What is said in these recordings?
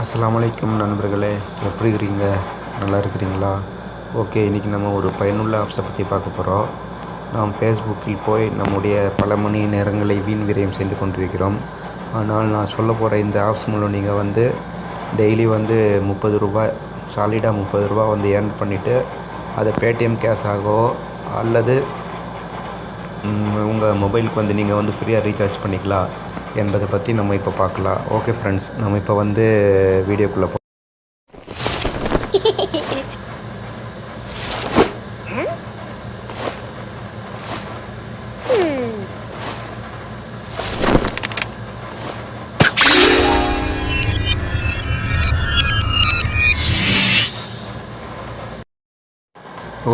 அஸ்ஸலாமு நண்பர்களே எப்படி இருக்கிறீங்க நல்லா இருக்கிறீங்களா? ஓகே இன்றைக்கி நம்ம ஒரு பயனுள்ள ஆப்ஸை பற்றி பார்க்க போகிறோம் நாம் ஃபேஸ்புக்கில் போய் நம்முடைய பல மணி நேரங்களை வீண் விரயம் செய்து கொண்டிருக்கிறோம். ஆனால் நான் சொல்ல போகிற இந்த ஆப்ஸ் மூலம் நீங்கள் வந்து டெய்லி வந்து முப்பது ரூபாய் சாலிடாக முப்பது ரூபா வந்து ஏர்ன் பண்ணிவிட்டு அதை பேடிஎம் கேஷ் கேஷாகவோ அல்லது உங்கள் மொபைலுக்கு வந்து நீங்கள் வந்து ஃப்ரீயாக ரீசார்ஜ் பண்ணிக்கலாம் என்பதை பற்றி நம்ம இப்போ பார்க்கலாம். ஓகே ஃப்ரெண்ட்ஸ் நம்ம இப்போ வந்து வீடியோக்குள்ளே போ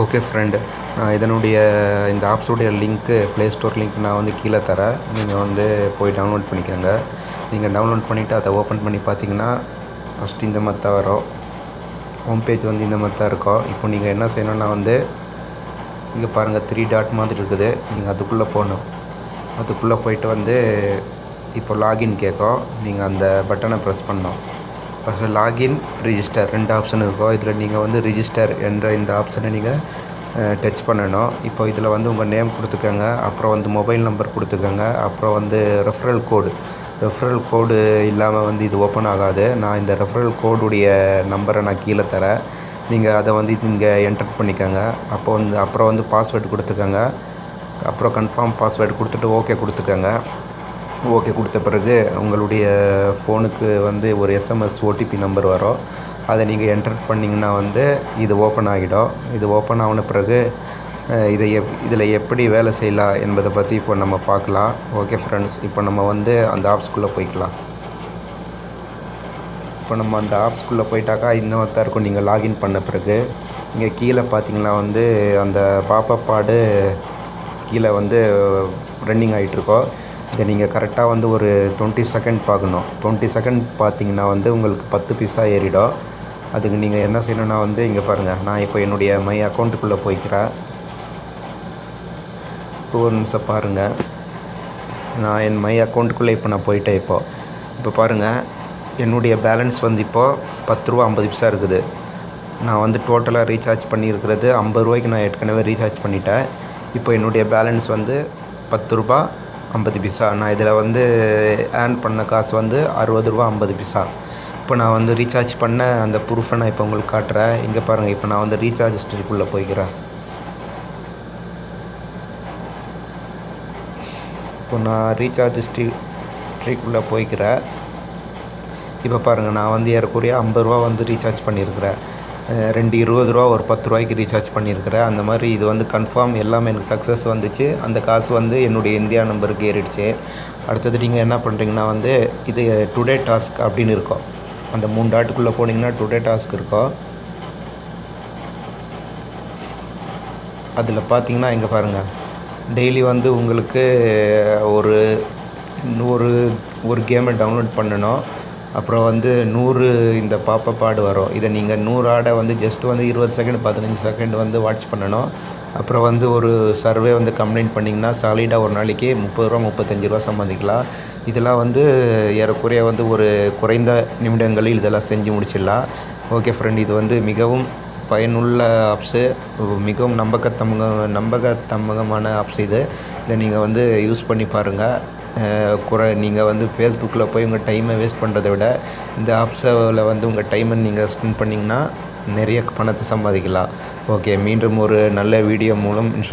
ஓகே ஃப்ரெண்டு இதனுடைய இந்த ஆப்ஸுடைய லிங்க்கு ப்ளே ஸ்டோர் லிங்க் நான் வந்து கீழே தரேன். நீங்கள் வந்து போய் டவுன்லோட் பண்ணிக்கோங்க. நீங்கள் டவுன்லோட் பண்ணிவிட்டு அதை ஓப்பன் பண்ணி பார்த்தீங்கன்னா ஃபஸ்ட்டு இந்த மாதிரி தான் வரும். ஹோம் பேஜ் வந்து இந்த மாதிரி தான் இருக்கும். இப்போ நீங்கள் என்ன செய்யணும்னா வந்து இங்கே பாருங்கள் த்ரீ டாட் மாதிரி இருக்குது. நீங்கள் அதுக்குள்ளே போகணும். அதுக்குள்ளே போயிட்டு வந்து இப்போ லாகின் கேட்கும். நீங்கள் அந்த பட்டனை ப்ரெஸ் பண்ணோம் ஃபஸ்ட்டு லாகின் ரிஜிஸ்டர் ரெண்டு ஆப்ஷன் இருக்கும். இதில் நீங்கள் வந்து ரிஜிஸ்டர் என்ற இந்த ஆப்ஷனை நீங்கள் டச் பண்ணணும். இப்போ இதில் வந்து உங்கள் நேம் கொடுத்துக்கோங்க. அப்புறம் வந்து மொபைல் நம்பர் கொடுத்துக்கோங்க. அப்புறம் வந்து ரெஃபரல் கோடு ரெஃபரல் கோடு இல்லாமல் வந்து இது ஓப்பன் ஆகாது. நான் இந்த ரெஃபரல் கோடுடைய நம்பரை நான் கீழே தரேன். நீங்கள் அதை வந்து இங்கே என்டர் பண்ணிக்கோங்க. அப்போ வந்து அப்புறம் வந்து பாஸ்வேர்டு கொடுத்துக்கோங்க. அப்புறம் கன்ஃபார்ம் பாஸ்வேர்டு கொடுத்துட்டு ஓகே கொடுத்துக்கோங்க. ஓகே கொடுத்த பிறகு உங்களுடைய ஃபோனுக்கு வந்து ஒரு எஸ்எம்எஸ் ஓடிபி நம்பர் வரும். அதை நீங்கள் என்டர் பண்ணிங்கன்னா வந்து இது ஓப்பன் ஆகிடும். இது ஓப்பன் ஆன பிறகு இதை எப் இதில் எப்படி வேலை செய்யலாம் என்பதை பற்றி இப்போ நம்ம பார்க்கலாம். ஓகே ஃப்ரெண்ட்ஸ் இப்போ நம்ம வந்து அந்த ஆப்ஸ்குள்ளே போய்க்கலாம். இப்போ நம்ம அந்த ஆப்ஸ்குள்ளே போயிட்டாக்கா இன்னும் தான் இருக்கும் நீங்கள் லாகின் பண்ண பிறகு இங்கே கீழே பார்த்தீங்கன்னா வந்து அந்த பாப்பப் பாடு கீழே வந்து ரன்னிங் ஆகிட்டுருக்கோம் இதை நீங்கள் கரெக்டாக வந்து ஒரு டுவெண்ட்டி செகண்ட் பார்க்கணும். டுவெண்ட்டி செகண்ட் பார்த்தீங்கன்னா வந்து உங்களுக்கு பத்து பீஸா ஏறிடும். அதுக்கு நீங்கள் என்ன செய்யணும்னா வந்து இங்கே பாருங்கள் நான் இப்போ என்னுடைய மை அக்கௌண்ட்டுக்குள்ளே போய்க்கிறேன். டூ நிமிஷம் பாருங்கள் நான் என் மை அக்கௌண்ட்டுக்குள்ளே இப்போ நான் போயிட்டேன் இப்போது இப்போ பாருங்கள் என்னுடைய பேலன்ஸ் வந்து இப்போது பத்து ரூபா ஐம்பது பைசா இருக்குது. நான் வந்து டோட்டலாக ரீசார்ஜ் பண்ணியிருக்கிறது ஐம்பது ரூபாய்க்கு நான் ஏற்கனவே ரீசார்ஜ் பண்ணிட்டேன். இப்போ என்னுடைய பேலன்ஸ் வந்து பத்து ரூபா ஐம்பது பைசா. நான் இதில் வந்து ஏர்ன் பண்ண காசு வந்து அறுபது ரூபா ஐம்பது பைசா. இப்போ நான் வந்து ரீசார்ஜ் பண்ண அந்த ப்ரூஃபை நான் இப்போ உங்களுக்கு காட்டுறேன். இங்கே பாருங்கள் இப்போ நான் வந்து ரீசார்ஜ் ஹிஸ்ட்ரிக்குள்ளே போய்க்கிறேன். இப்போ நான் ரீசார்ஜ் ஹிஸ்ட்ரி ஹிஸ்ட்ரிக்குள்ளே போய்க்கிறேன். இப்போ பாருங்கள் நான் வந்து ஏறக்குறைய ஐம்பது ரூபா வந்து ரீசார்ஜ் பண்ணியிருக்கிறேன். ரெண்டு இருபது ரூபா ஒரு பத்து ரூபாய்க்கு ரீசார்ஜ் பண்ணியிருக்கிறேன். அந்த மாதிரி இது வந்து கன்ஃபார்ம் எல்லாமே எனக்கு சக்ஸஸ் வந்துச்சு. அந்த காசு வந்து என்னுடைய இந்தியா நம்பருக்கு ஏறிடுச்சு. அடுத்தது நீங்கள் என்ன பண்ணுறீங்கன்னா வந்து இது டுடே டாஸ்க் அப்படின்னு இருக்கும். அந்த மூணு டாட்டுக்குள்ளே போனீங்கன்னா டுடே டாஸ்க் இருக்கும் அதில் பார்த்தீங்கன்னா இங்கே பாருங்கள் டெய்லி வந்து உங்களுக்கு ஒரு ஒரு ஒரு கேமை டவுன்லோட் பண்ணணும். அப்புறம் வந்து நூறு இந்த பாப்பப் ஆடு வரும். இதை நீங்கள் நூறு ஆடை வந்து ஜஸ்ட் வந்து இருபது செகண்ட் பதினஞ்சு செகண்ட் வந்து வாட்ச் பண்ணணும். அப்புறம் வந்து ஒரு சர்வே வந்து கம்ப்ளைண்ட் பண்ணிங்கன்னா சாலிடாக ஒரு நாளைக்கு முப்பது ரூபா முப்பத்தஞ்சு ரூபா சம்பாதிக்கலாம். இதெல்லாம் வந்து ஏறக்குறைய வந்து ஒரு குறைந்த நிமிடங்களில் இதெல்லாம் செஞ்சு முடிச்சிடலாம். ஓகே ஃப்ரெண்ட் இது வந்து மிகவும் பயனுள்ள ஆப்ஸு மிகவும் நம்பகத்தமக நம்பகத்தமகமான ஆப்ஸ் இது. இதை நீங்கள் வந்து யூஸ் பண்ணி பாருங்கள் குறை நீங்கள் வந்து ஃபேஸ்புக்கில் போய் உங்கள் டைமை வேஸ்ட் பண்ணுறதை விட இந்த ஆப்ஸில் வந்து உங்கள் டைமை நீங்கள் ஸ்பெண்ட் பண்ணிங்கன்னா நிறைய பணத்தை சம்பாதிக்கலாம். ஓகே மீண்டும் ஒரு நல்ல வீடியோ மூலம் இன்ஷா